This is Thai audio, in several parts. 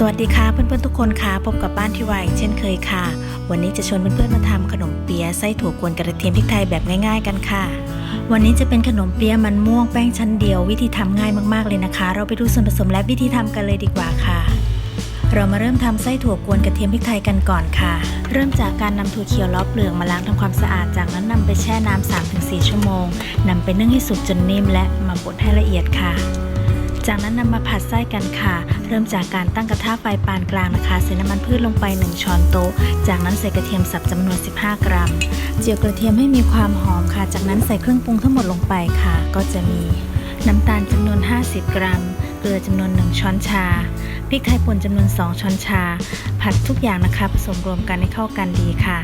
สวัสดีค่ะเพื่อนๆทุกคนค่ะพบกับบ้านที่วายเช่นเคยค่ะ วันนี้จะชวนเพื่อนๆมาทำขนมเปี๊ยะไส้ถั่วกวนกระเทียมพริกไทยแบบง่ายๆกันค่ะ วันนี้จะเป็นขนมเปี๊ยะมันม่วงแป้งชั้นเดียววิธีทำง่ายมากๆเลยนะคะ เราไปดูส่วนผสมและวิธีทำกันเลยดีกว่าค่ะ เรามาเริ่มทำไส้ถั่วกวนกระเทียมพริกไทยกันก่อนค่ะ เริ่มจากการนำถั่วเขียวล้อเปลือกมาล้างทำความสะอาดจากนั้นนำไปแช่น้ำ3-4 ชั่วโมงนำไปนึ่งให้สุกจนนิ่มและมาบดให้ละเอียดค่ะ จากนั้นนำมาผัดไส้กันค่ะ เริ่มจากการตั้งกระทะไฟปานกลางนะคะ ใส่น้ำมันพืชลงไป 1 ช้อนโต๊ะ จากนั้นใส่กระเทียมสับจำนวน 15 กรัม เจียวกระเทียมให้มีความหอมค่ะ จากนั้นใส่เครื่องปรุงทั้งหมดลงไปค่ะ ก็จะมีน้ำตาลจำนวน 50 กรัม เกลือจำนวน 1 ช้อนชา พริกไทยป่นจำนวน 2 ช้อนชา ผัดทุกอย่างนะคะ ผสมรวมกันให้เข้ากันดีค่ะ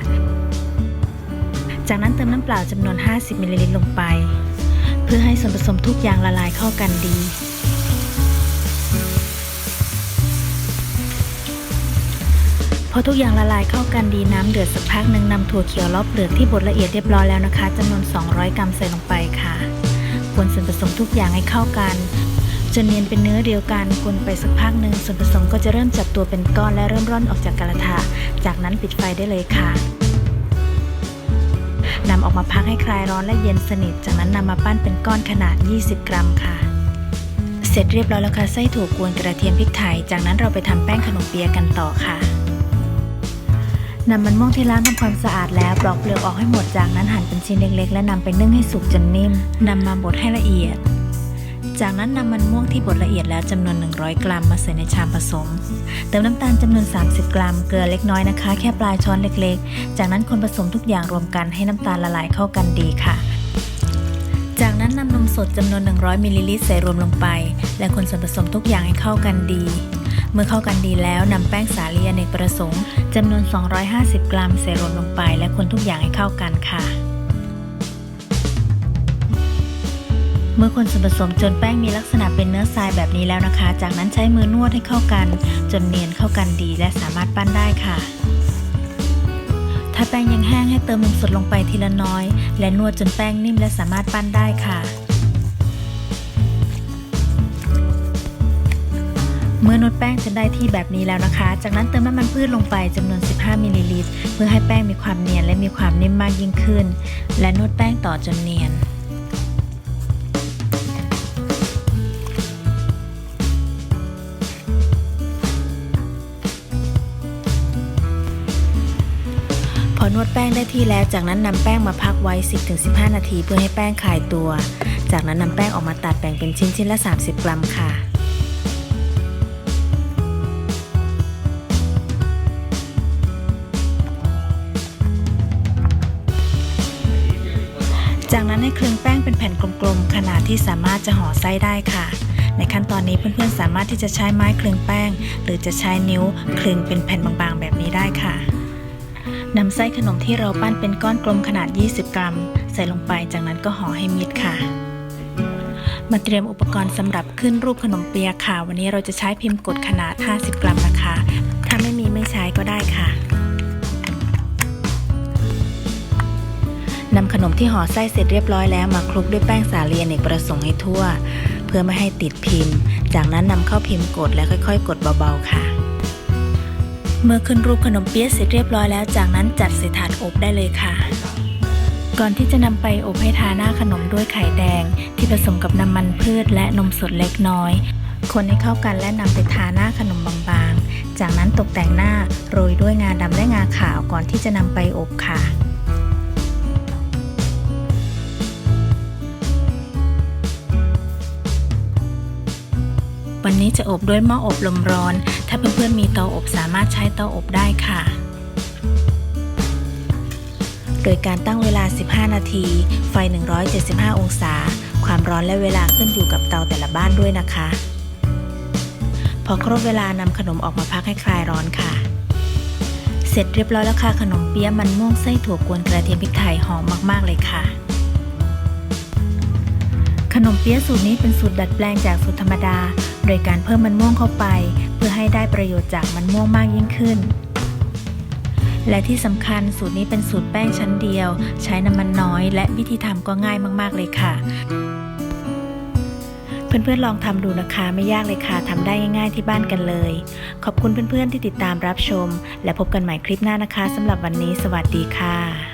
จากนั้นเติมน้ำเปล่าจำนวน 50มิลลิลิตรลงไป เพื่อให้ส่วนผสมทุกอย่างละลายเข้ากันดี พอทุกอย่างละลายเข้ากันดีน้ำเดือดสักพักหนึ่งนำถั่วเขียวรอบเปลือกที่บดละเอียดเรียบร้อยแล้วนะคะจำนวน 200 กรัมใส่ลงไปค่ะคนส่วนผสมทุกอย่างให้เข้ากันจนเนียนเป็นเนื้อเดียวกันคนไปสักพักหนึ่งส่วนผสมก็จะเริ่มจับตัวเป็นก้อนและเริ่มร่อนออกจากกระทะจากนั้นปิดไฟได้เลยค่ะนำออกมาพักให้คลายร้อนและเย็นสนิท จากนั้นนำมาปั้นเป็นก้อนขนาด 20 กรัมค่ะ เสร็จเรียบร้อยแล้วค่ะไส้ถั่วกวนกระเทียมพริกไทย จากนั้นเราไปทำแป้งขนมเปี๊ยะกันต่อค่ะ นำมันม่วงที่ล้างทำความสะอาดแล้วปลอกเปลือกออกให้หมดจากนั้นหั่นเป็นชิ้นเล็กๆ และนำไปนึ่งให้สุกจนนิ่มนำมาบดให้ละเอียด จากนั้นนำมันม่วงที่บดละเอียดแล้วจำนวน 100 กรัมมาใส่ในชามผสม เติมน้ำตาลจำนวน 30 กรัม เกลือเล็กน้อยนะคะ แค่ปลายช้อนเล็กๆ จากนั้นคนผสมทุกอย่างรวมกันให้น้ำตาลละลายเข้ากันดีค่ะจากนั้นนำนมสดจำนวน 100มิลลิลิตรใส่รวมลงไป และคนส่วนผสมทุกอย่างให้เข้ากันดี เมื่อเข้ากันดีแล้วนำแป้งสาลีอเนกประสงค์จำนวน 250 กรัมใส่รวมลงไปและคนทุกอย่างให้เข้ากันค่ะ เมื่อคนส่วนผสมจนแป้งมีลักษณะเป็นเนื้อทรายแบบนี้แล้วนะคะ จากนั้นใช้มือนวดให้เข้ากัน จนเนียนเข้ากันดีและสามารถปั้นได้ค่ะ ถ้าแป้งยังแห้งให้เติมนมสดลงไปทีละน้อย และนวดจนแป้งนิ่มและสามารถปั้นได้ค่ะ เมื่อนวดแป้งจนได้ที่แบบนี้แล้วนะคะ จากนั้นเติมน้ำมันพืชลงไปจำนวน 15 มิลลิลิตร เพื่อให้แป้งมีความเนียนและมีความนิ่มมากยิ่งขึ้น และนวดแป้งต่อจนเนียนพอนวดแป้งได้ที่แล้ว จากนั้นนำแป้งมาพักไว้ 10-15 นาที เพื่อให้แป้งคลายตัว จากนั้นนำแป้งออกมาตัดแบ่งเป็นชิ้นชิ้นละ 30 กรัมค่ะ จากนั้นให้คลึงแป้งเป็นแผ่นกลมๆ ขนาดที่สามารถจะห่อไส้ได้ค่ะ ในขั้นตอนนี้เพื่อนๆ สามารถที่จะใช้ไม้คลึงแป้ง หรือจะใช้นิ้วคลึงเป็นแผ่นบางๆ แบบนี้ได้ค่ะนำไส้ขนมที่เราปั้นเป็นก้อนกลมขนาด 20 กรัม ใส่ลงไป จากนั้นก็ห่อให้มิดค่ะ มาเตรียมอุปกรณ์สำหรับขึ้นรูปขนมเปียค่ะ วันนี้เราจะใช้พิมพ์กดขนาด 50 กรัมนะคะ ถ้าไม่มีไม่ใช้ก็ได้ค่ะ นำขนมที่ห่อไส้เสร็จเรียบร้อยแล้วมาคลุกด้วยแป้งสาลีอเนกประสงค์ให้ทั่ว เพื่อไม่ให้ติดพิมพ์ จากนั้นนำเข้าพิมพ์กดและค่อย ๆ กดเบาๆค่ะ เมื่อขึ้นรูปขนมเปี๊ยะเสร็จเรียบร้อยแล้ว จากนั้นจัดใส่ถาดอบได้เลยค่ะ ก่อนที่จะนำไปอบให้ทาหน้าขนมด้วยไข่แดง ที่ผสมกับน้ำมันพืชและนมสดเล็กน้อย คนให้เข้ากันและนำไปทาหน้าขนมบางๆ จากนั้นตกแต่งหน้าโรยด้วยงาดำและงาขาวก่อนที่จะนำไปอบค่ะ วันนี้จะอบด้วยหม้ออบลมร้อน ถ้าเพื่อนๆมีเตาอบสามารถใช้เตาอบได้ค่ะ โดยการตั้งเวลา 15 นาที ไฟ 175 องศา ความร้อนและเวลาขึ้นอยู่กับเตาแต่ละบ้านด้วยนะคะ พอครบเวลานำขนมออกมาพักให้คลายร้อนค่ะเสร็จเรียบร้อยแล้วค่ะขนมเปี๊ยะมันม่วงไส้ถั่วกวนกระเทียมพริกไทยหอมมากๆเลยค่ะ ขนมเปี๊ยะสูตรนี้เป็นสูตรดัดแปลงจากสูตรธรรมดา โดยการเพิ่มมันม่วงเข้าไป เพื่อให้ได้ประโยชน์จากมันม่วงมากยิ่งขึ้น และที่สำคัญสูตรนี้เป็นสูตรแป้งชั้นเดียว ใช้น้ำมันน้อย และวิธีทำก็ง่ายมาก ๆ เลยค่ะ เพื่อนๆลองทำดูนะคะไม่ยากเลยค่ะทำได้ง่าย ๆ ที่บ้านกันเลย ขอบคุณเพื่อนๆที่ติดตามรับชม และพบกันใหม่คลิปหน้านะคะสำหรับวันนี้ สวัสดีค่ะ